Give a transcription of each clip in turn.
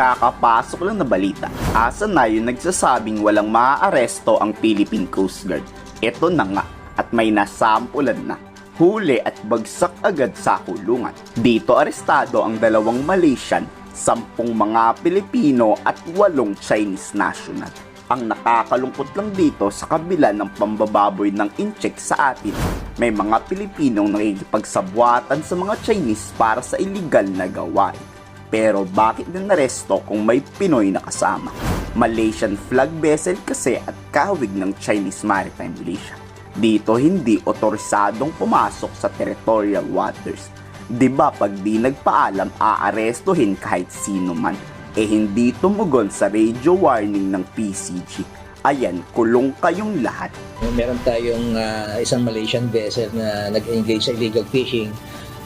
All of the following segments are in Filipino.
Kakapasok lang na balita. Asa na yung nagsasabing walang maaaresto ang Philippine Coast Guard. Ito na nga at may nasampulan na. Huli at bagsak agad sa kulungan. Dito arestado ang dalawang Malaysian, sampung mga Pilipino at walong Chinese national. Ang nakakalungkot lang dito sa kabila ng pambababoy ng incheck sa atin, may mga Pilipinong nakikipagsabwatan sa mga Chinese para sa illegal na gawain. Pero bakit din naresto kung may Pinoy na kasama? Malaysian flag vessel kasi at kahawig ng Chinese Maritime Militia. Dito hindi otorisadong pumasok sa territorial waters. 'Di ba pag di nagpaalam aarestuhin kahit sino man? Eh hindi tumugon sa radio warning ng PCG. Ayan, kulong kayong lahat. Meron tayong ah, isang Malaysian vessel na nag-engage sa illegal fishing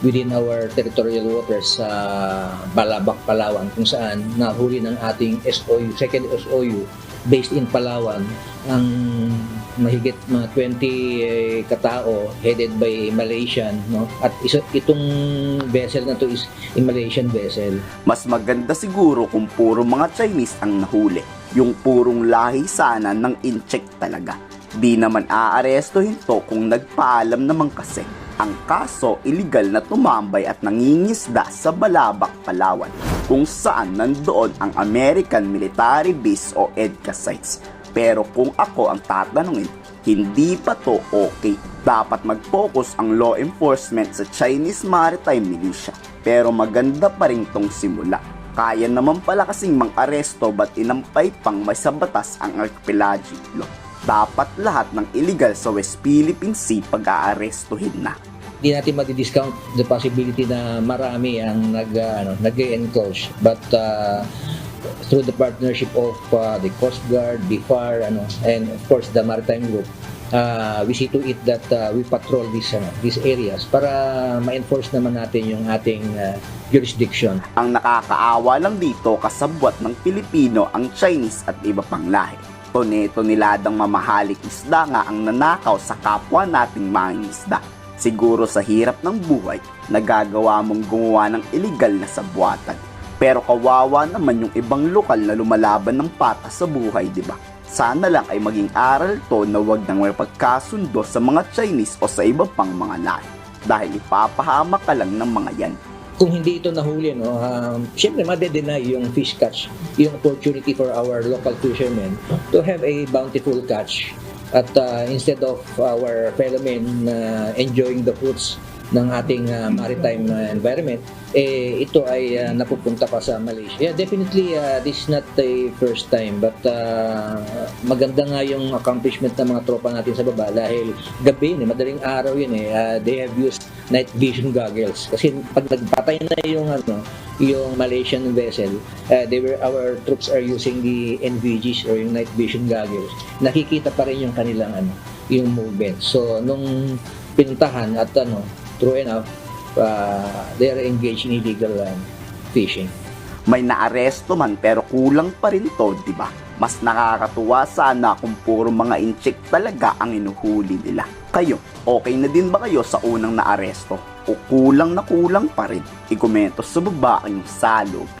within our territorial waters sa Balabac, Palawan kung saan nahuli ng ating SOU, second SOU based in Palawan ang mahigit mga 20 katao headed by Malaysian no at isa, itong vessel na to is a Malaysian vessel Mas maganda siguro kung puro mga Chinese ang nahuli. Yung purong lahi sana ng incheck talaga. Di naman aarestohin to kung nagpaalam naman kasi. Ang kaso, illegal na tumambay at nangingisda sa Balabac, Palawan, kung saan nandoon ang American Military Base o EDCA sites. Pero kung ako ang tatanungin, hindi pa to okay. Dapat mag-focus ang law enforcement sa Chinese Maritime Militia. Pero maganda pa rin tong simula. Kaya naman pala kasing mang-aresto ba't inampay pang may sa batas ang archipelagic law. Dapat lahat ng illegal sa West Philippine Sea pag-aarestuhin na. hindi natin madi-discount the possibility na marami ang nag uh, ano, nag-encroach but uh, through the partnership of uh, the Coast Guard, BIFAR, ano, and of course the Maritime Group, uh, we see to it that uh, we patrol these ano, these areas para ma-enforce naman natin yung ating uh, jurisdiction. Ang nakakaawa lang dito kasabwat ng Pilipino ang Chinese at iba pang lahi. Tone-toneladang mamahalik isda nga ang nanakaw sa kapwa nating mangingisda. Siguro sa hirap ng buhay, nagagawa mong gumawa ng illegal na sabwatan. Pero kawawa naman yung ibang lokal na lumalaban ng patas sa buhay, di ba? Sana lang ay maging aral to na wag nang may pagkasundo sa mga Chinese o sa iba pang mga lahi. Dahil ipapahamak ka lang ng mga yan. Kung hindi ito nahuli, no, um, syempre madedenay yung fish catch, yung opportunity for our local fishermen to have a bountiful catch. At uh, instead of our fellow men uh, enjoying the fruits ng ating uh, maritime uh, environment, eh, ito ay uh, napupunta pa sa Malaysia. Yeah, definitely, uh, this is not the first time, but uh, maganda nga yung accomplishment ng mga tropa natin sa baba dahil gabi eh, madaling araw yun eh, uh, they have used night vision goggles. Kasi pag nagpatay na yung ano, yung Malaysian vessel, uh, they were our troops are using the NVGs or yung night vision goggles. Nakikita pa rin yung kanilang ano, yung movement. So nung pinuntahan at ano, true enough, uh, they are engaged in illegal um, fishing. May naaresto man pero kulang pa rin to, di ba? Mas nakakatuwa sana kung puro mga incheck talaga ang inuhuli nila. Kayo, okay na din ba kayo sa unang naaresto? O kulang na kulang pa rin? Ikomento sa baba ang salo.